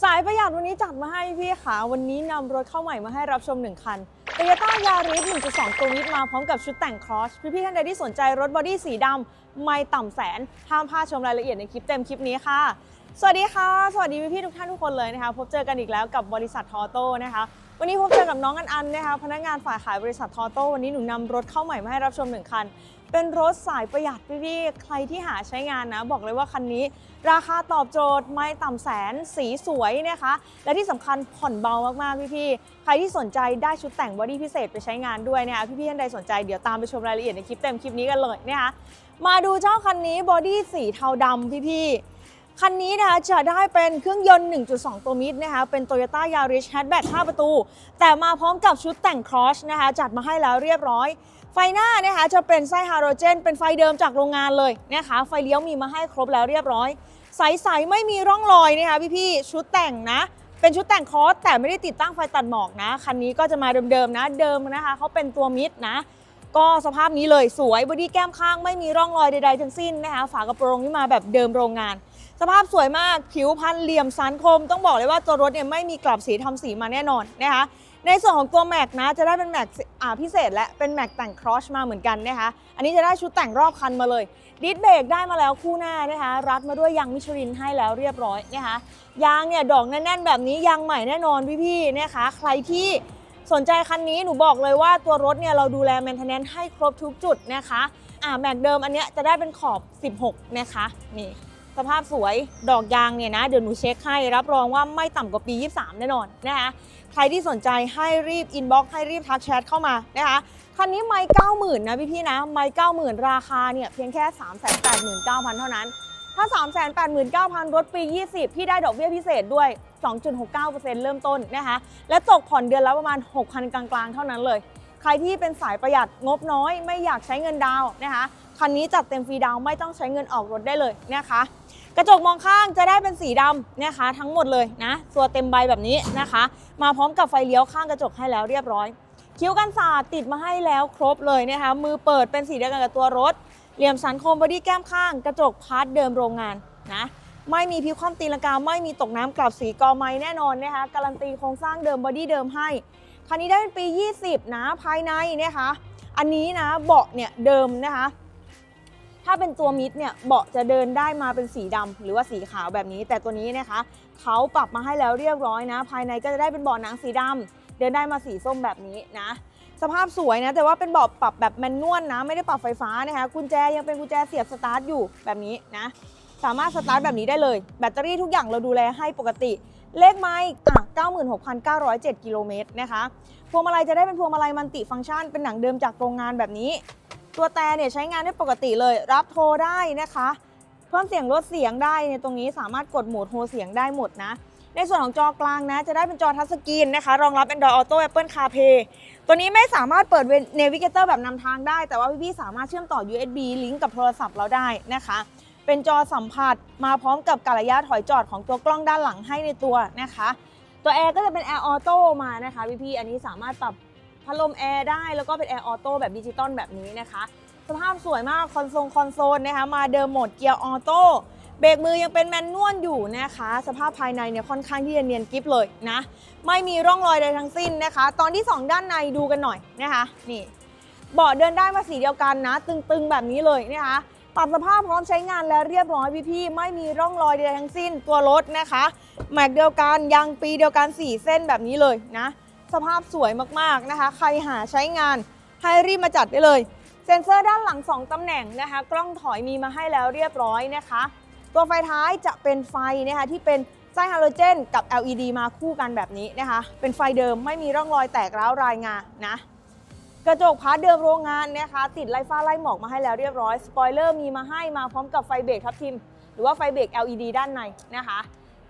สายประหยัดวันนี้จัดมาให้พี่ค่ะวันนี้นำรถเข้าใหม่มาให้รับชม 1 คัน Toyota Yaris 1.2 ตัวนี้มาพร้อมกับชุดแต่งครอสพี่ๆท่านใดที่สนใจรถบอดี้สีดำไม่ต่ำแสน ห้ามพลาดชมรายละเอียดในคลิปเต็มคลิปนี้ค่ะ สวัสดีค่ะ สวัสดีพี่ๆทุกท่านทุกคนเลยนะคะ พบเจอกันอีกแล้วกับบริษัททอโต้นะคะ วันนี้พบเจอกับน้องอันอันนะคะพนักงานฝ่ายขายบริษัททอโต้วันนี้หนูนำรถเข้าใหม่มาให้รับชมหนึ่งคัน เป็นรถสายประหยัดพี่ๆใครที่หาใช้งานนะ บอกเลยว่าคันนี้ ราคาตอบโจทย์ไม่ต่ำแสนสีสวยนะคะ และที่สำคัญผ่อนเบามากๆพี่ๆใครที่สนใจได้ชุดแต่งบอดี้พิเศษไปใช้งานด้วยนะคะพี่ๆท่านใดสนใจเดี๋ยวตามไปชมรายละเอียดในคลิปเต็มคลิปนี้กันเลยนะคะมาดูเจ้าคันนี้บอดี้สีเทาดำพี่ๆคันนี้นะคะจะได้เป็นเครื่องยนต์ 1.2 ตัวมิตรนะคะ เป็น Toyota Yaris Hatchback 5 ประตู แต่มาพร้อมกับชุดแต่ง Cross นะคะ จัดมาให้แล้วเรียบร้อย ไฟหน้านะคะจะเป็นไส้ฮาโลเจน เป็นไฟเดิมจากโรงงานเลยนะคะไฟเลี้ยวมีมาให้ครบแล้วเรียบร้อย ใสๆไม่มีร่องรอยนะคะพี่ๆชุดแต่งนะ เป็นชุดแต่งคอสแต่ไม่ได้ติดตั้งไฟตัดหมอกนะคันนี้ก็จะมาเดิมๆนะเดิมนะคะเขาเป็นตัวมิดนะ ก็สภาพนี้เลยสวยบอดี้แก้มข้างไม่มีร่องรอยใดๆทั้งสิ้นนะคะฝากระโปรงนี่มาแบบเดิมโรงงาน สภาพสวยมากผิวพันเหลี่ยมสันคม ต้องบอกเลยว่าตัวรถเนี่ยไม่มีกลับสีทำสีมาแน่นอนนะคะในส่วนของตัวแม็กนะจะได้เป็นแม็กอ่าพิเศษและเป็นแม็กแต่งครอชมาเหมือนกันนะคะอันนี้จะได้ชุดแต่งรอบคันมาเลยดิสเบรกได้มาแล้วคู่หน้านะคะรัดมาด้วยยางมิชลินให้แล้วเรียบร้อยนะคะยางเนี่ยดอกแน่นๆ แบบนี้ยางใหม่แน่นอนพี่ๆนะคะใครที่สนใจคันนี้หนูบอกเลยว่าตัวรถเนี่ยเราดูแลแมนเทนแนนให้ครบทุกจุดนะคะอ่าแม็กเดิมอันเนี้ยจะได้เป็นขอบ 16 นะคะนี่ สภาพสวยดอกยางเนี่ยนะเดี๋ยวหนูเช็คให้ รับรองว่าไม่ต่ำกว่าปี 23 แน่นอนนะคะใครที่สนใจให้รีบอินบ็อกให้รีบทักแชทเข้ามานะคะคันนี้ไม่เก้าหมื่นนะพี่ๆนะไม่เก้าหมื่นราคาเนี่ยเพียงแค่ 3 8 9 0 0 0 เท่านั้น ถ้า 3 8 9 0 0 0 รถปี 20 พี่ได้ดอกเบี้ยพิเศษด้วย 2.69%เริ่มต้นนะคะและตกผ่อนเดือนละประมาณ 6,000 กลางๆ เท่านั้นเลย ใครที่เป็นสายประหยัดงบน้อยไม่อยากใช้เงินดาวนะคะคันนี้จัดเต็มฟรีดาวไม่ต้องใช้เงินออกรถได้เลยนะคะ กระจกมองข้างจะได้เป็นสีดำนะคะ ทั้งหมดเลยนะตัวเต็มใบแบบนี้นะคะ มาพร้อมกับไฟเลี้ยวข้างกระจกให้แล้วเรียบร้อย คิ้วกันศาสตร์ติดมาให้แล้วครบเลยนะคะ มือเปิดเป็นสีเดียวกันกับตัวรถ เหลี่ยมสันคมบอดี้แก้มข้าง กระจกพาร์ทเดิมโรงงานนะไม่มีพิวคว่ำตีลังกาไม่มีตกน้ำกลับสีกอไม้แน่นอนนะคะ การันตีโครงสร้างเดิมบอดี้เดิมให้ คันนี้ได้เป็นปี 20 นะภายในนะคะ อันนี้นะเบาะเนี่ยเดิมนะคะ ถ้าเป็นตัวมิดเนี่ยเบาะจะเดินได้มาเป็นสีดำหรือว่าสีขาวแบบนี้ แต่ตัวนี้นะคะเขาปรับมาให้แล้วเรียบร้อยนะ ภายในก็จะได้เป็นเบาะหนังสีดำเดินได้มาสีส้มแบบนี้นะ สภาพสวยนะแต่ว่าเป็นเบาะปรับแบบแมนนวลนะ ไม่ได้ปรับไฟฟ้านะคะกุญแจยังเป็นกุญแจเสียบสตาร์ทอยู่แบบนี้นะสามารถสตาร์ทแบบนี้ได้เลย แบตเตอรี่ทุกอย่างเราดูแลให้ปกติ เลขไม้อะ96,907 กิโลเมตรนะคะ พวงมาลัยจะได้เป็นพวงมาลัยมันติฟังก์ชัน เป็นหนังเดิมจากโรงงานแบบนี้ ตัวแต่เนี่ยใช้งานได้ปกติเลยรับโทรได้นะคะ เพิ่มเสียงลดเสียงได้ในตรงนี้สามารถกดโหมดโทรเสียงได้หมดนะ ในส่วนของจอกลางนะ จะได้เป็นจอทัชสกรีนนะคะ รองรับ Android Auto Apple CarPlay ตัวนี้ไม่สามารถเปิด Navigator แบบนำทางได้ แต่ว่าพี่ๆสามารถเชื่อมต่อ USB ลิงก์กับโทรศัพท์เราได้นะคะ เป็นจอสัมผัสมาพร้อมกับกระยะถอยจอดของตัวกล้องด้านหลังให้ในตัวนะคะ ตัวแอร์ก็จะเป็นแอร์ออโต้มานะคะพี่ๆอันนี้สามารถปรับ พัดลมแอร์ได้แล้วก็เป็นแอร์ออโต้แบบดิจิตอลแบบนี้นะคะ สภาพสวยมากคอนโซลคอนโซลนะคะมาเดิมโหมดเกียร์ออโต้เบรกมือยังเป็นแมนนวลอยู่นะคะ สภาพภายในเนี่ยค่อนข้างที่จะเนียนกริฟเลยนะ ไม่มีร่องรอยใดทั้งสิ้นนะคะ ตอนที่ 2 ด้านในดูกันหน่อยนะคะนี่เบาะเดินได้มาสีเดียวกันนะ ตึงๆแบบนี้เลยนะคะปรับสภาพพร้อมใช้งานแล้วเรียบร้อยพี่ๆไม่มีร่องรอยใดทั้งสิ้นตัวรถนะคะ แม็กเดียวกันยางปีเดียวกัน 4 เส้นแบบนี้เลยนะ สภาพสวยมากๆนะคะ ใครหาใช้งานให้รีบมาจัดได้เลย เซ็นเซอร์ด้านหลัง 2 ตำแหน่งนะคะ กล้องถอยมีมาให้แล้วเรียบร้อยนะคะ ตัวไฟท้ายจะเป็นไฟนะคะที่เป็นไส้ฮาโลเจนกับ LED มาคู่กันแบบนี้นะคะ เป็นไฟเดิมไม่มีร่องรอยแตกร้าวรายงานะกระจกพาร์ทเดิมโรงงานนะคะ ติดไล่ฟ้าไล่หมอกมาให้แล้วเรียบร้อย สปอยเลอร์มีมาให้มาพร้อมกับไฟเบรกทับทิม หรือว่าไฟเบรก LED ด้านในนะคะ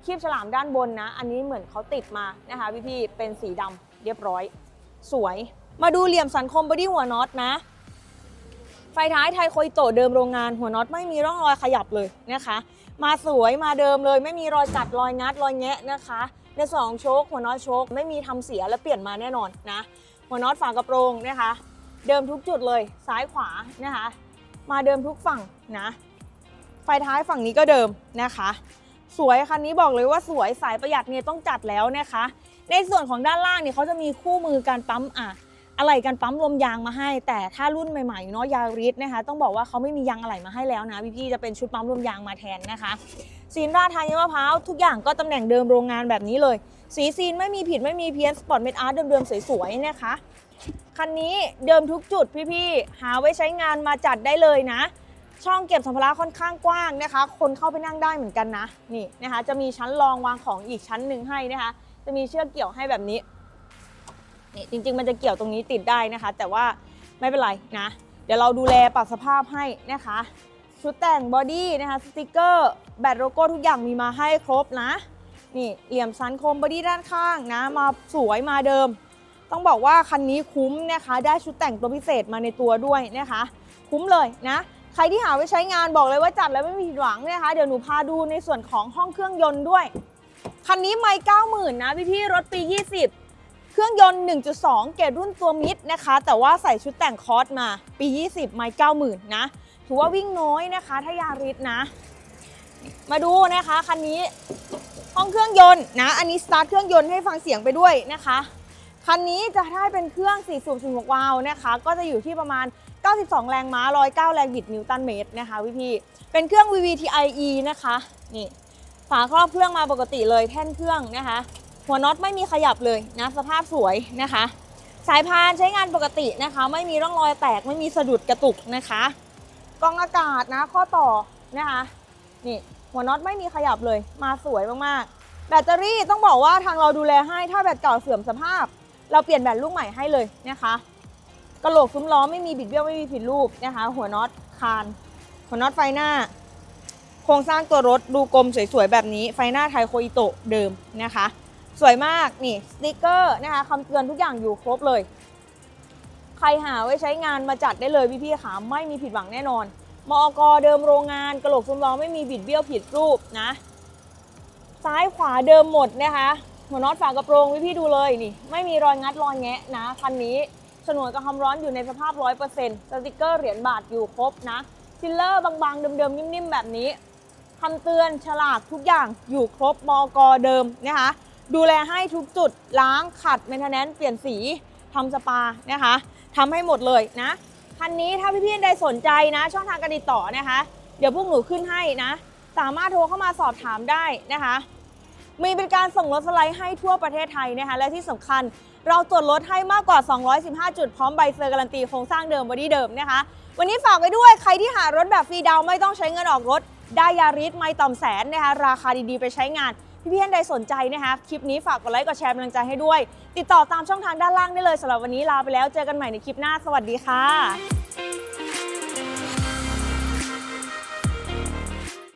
คีบฉลามด้านบนนะ อันนี้เหมือนเขาติดมานะคะพี่ๆเป็นสีดำ เรียบร้อย สวย มาดูเหลี่ยมสันคมบอดี้หัวน็อตนะ ไฟท้ายไทยโคยโตเดิมโรงงานหัวน็อตไม่มีร่องรอยขยับเลยนะคะ มาสวยมาเดิมเลย ไม่มีรอยกัดรอยงัดรอยแงะนะคะ ในส่วนของโชคหัวน็อตโชคไม่มีทำเสียและเปลี่ยนมาแน่นอนนะ หัวน็อตฝากระโปรงนะคะ เดิมทุกจุดเลยซ้ายขวานะคะ มาเดิมทุกฝั่งนะ ไฟท้ายฝั่งนี้ก็เดิมนะคะ สวยคันนี้บอกเลยว่าสวยสายประหยัดเนี่ยต้องจัดแล้วนะคะ ในส่วนของด้านล่างเนี่ยเขาจะมีคู่มือการปั๊มอะอะไรการปั๊มลมยางมาให้ แต่ถ้ารุ่นใหม่ๆเนาะยาริสนะคะ ต้องบอกว่าเขาไม่มียางอะไหล่มาให้แล้วนะพี่ๆจะเป็นชุดปั๊มลมยางมาแทนนะคะซีนราดทางยมะพร้าวทุกอย่างก็ตำแหน่งเดิมโรงงานแบบนี้เลย สีซีนไม่มีผิดไม่มีเพี้ยนสปอร์ตเมดอาร์ตเดิมๆสวยๆนะคะคันนี้เดิมทุกจุดพี่ๆหาไว้ใช้งานมาจัดได้เลยนะ ช่องเก็บสัมภาระค่อนข้างกว้างนะคะ คนเข้าไปนั่งได้เหมือนกันนะนี่นะคะ จะมีชั้นรองวางของอีกชั้นหนึ่งให้นะคะ จะมีเชือกเกี่ยวให้แบบนี้นี่จริง ๆ มันจะเกี่ยวตรงนี้ติดได้นะคะ แต่ว่าไม่เป็นไรนะ เดี๋ยวเราดูแลปรับสภาพให้นะคะ ชุดแต่งบอดี้นะคะสติกเกอร์แบตโลโก้ทุกอย่างมีมาให้ครบนะนี่เหลี่ยมสันคมบอดี้ด้านข้างนะ มาสวยมาเดิม ต้องบอกว่าคันนี้คุ้มนะคะ ได้ชุดแต่งตัวพิเศษมาในตัวด้วยนะคะ คุ้มเลยนะ ใครที่หาไว้ใช้งานบอกเลยว่าจัดแล้วไม่มีผิดหวังนะคะ เดี๋ยวหนูพาดูในส่วนของห้องเครื่องยนต์ด้วย คันนี้ไม่เก้าหมื่นนะพี่พี่รถปี 20 เครื่องยนต์ 1.2 เกรดรุ่นตัวมิดนะคะ แต่ว่าใส่ชุดแต่งคอสมาปี 20 ไม่เก้าหมื่นนะ ถือว่าวิ่งน้อยนะคะ ถ้ายาริสนะ มาดูนะคะคันนี้ห้องเครื่องยนต์นะ อันนี้สตาร์ทเครื่องยนต์ให้ฟังเสียงไปด้วยนะคะ คันนี้จะได้เป็นเครื่อง4สูบ16วาล์วนะคะ ก็จะอยู่ที่ประมาณ 92 แรงม้า 109 แรงบิดนิวตันเมตรนะคะพี่พี่เป็นเครื่อง VVTIe นะคะนี่ฝาครอบเครื่องมาปกติเลยแท่นเครื่องนะคะ หัวน็อตไม่มีขยับเลยนะสภาพสวยนะคะ สายพานใช้งานปกตินะคะ ไม่มีร่องรอยแตกไม่มีสะดุดกระตุกนะคะกองอากาศนะข้อต่อนะคะนี่หัวน็อตไม่มีขยับเลย มาสวยมากๆ แบตเตอรี่ต้องบอกว่าทางเราดูแลให้ถ้าแบตเก่าเสื่อมสภาพ เราเปลี่ยนแบตลูกใหม่ให้เลยนะคะ กระโหลกซุ้มล้อไม่มีบิดเบี้ยวไม่มีผิดรูปนะคะ หัวน็อตคาน หัวน็อตไฟหน้า โครงสร้างตัวรถดูกลมสวยๆแบบนี้ไฟหน้าไทโคอิโตะเดิมนะคะ สวยมากนี่สติกเกอร์นะคะคำเตือนทุกอย่างอยู่ครบเลย ใครหาไว้ใช้งานมาจัดได้เลยพี่ๆขาไม่มีผิดหวังแน่นอนมอกเดิมโรงงานกระโหลกซุ้มล้อไม่มีบิดเบี้ยวผิดรูปนะ ซ้ายขวาเดิมหมดนะคะ หัวน็อตฝากระโปรงพี่ๆดูเลยนี่ ไม่มีรอยงัดรอยแงะนะคันนี้ ฉนวนกับความร้อนอยู่ในสภาพ 100%สติกเกอร์เหรียญบาทอยู่ครบนะฟิลเลอร์บางๆ เดิมๆ นิ่มๆ แบบนี้คำเตือนฉลากทุกอย่างอยู่ครบมอกเดิมนะคะดูแลให้ทุกจุดล้างขัดเมนเทนแนนซ์เปลี่ยนสีทำสปานะคะทำให้หมดเลยนะคันนี้ถ้าพี่ๆใดสนใจนะ ช่องทางการติดต่อนะคะ เดี๋ยวพวกหนูขึ้นให้นะ สามารถโทรเข้ามาสอบถามได้นะคะ มีเป็นการส่งรถสไลด์ให้ทั่วประเทศไทยนะคะ และที่สำคัญ เราตรวจรถให้มากกว่า 215 จุดพร้อมใบเซอร์การันตีโครงสร้างเดิมบอดี้เดิมนะคะ วันนี้ฝากไว้ด้วยใครที่หารถแบบฟรีดาวไม่ต้องใช้เงินออกรถได้ยาริสไม่ต่อมแสนนะคะราคาดีๆ ไปใช้งาน พี่ๆท่านใดสนใจนะคะคลิปนี้ฝากกดไลค์กดแชร์เป็นกำลังใจให้ด้วย ติดต่อตามช่องทางด้านล่างได้เลยสำหรับวันนี้ลาไปแล้วเจอกันใหม่ในคลิปหน้า สวัสดีค่ะ